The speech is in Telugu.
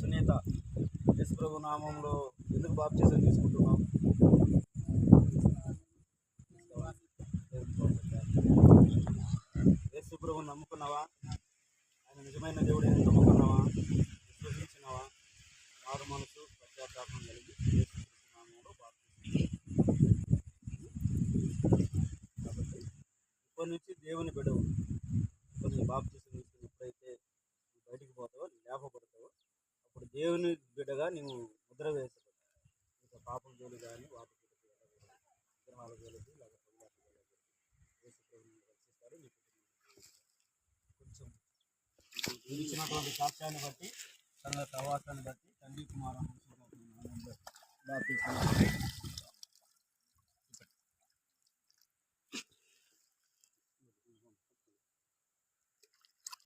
సునీత యశ్ప్రభు నామంలో ఎందుకు బాప్తీసం తీసుకుంటున్నాం? యేసుప్రభు నమ్ముకున్నావా? ఆయన నిజమైన దేవుడు అని నమ్ముకున్నావా? విశ్వసించినవా? మారు మనసు పశ్చాత్తాపం కలిగి యేసుక్రీస్తు నామంలో బాప్తీసం. కాబట్టి ఇప్పటి నుంచి దేవుని బిడవు. దేవుని బిడ్డగా నువ్వు ముద్ర వేసబడతావు ఇంకా పాపం జోలి కానీ వాటి విగ్రహాల జోలికి లేక నీ కుటుంబాన్ని కొంచెం ఇచ్చినటువంటి సాక్ష్యాన్ని బట్టి తన సహవాసాన్ని బట్టి తండ్రి కుమార బాప్తీసం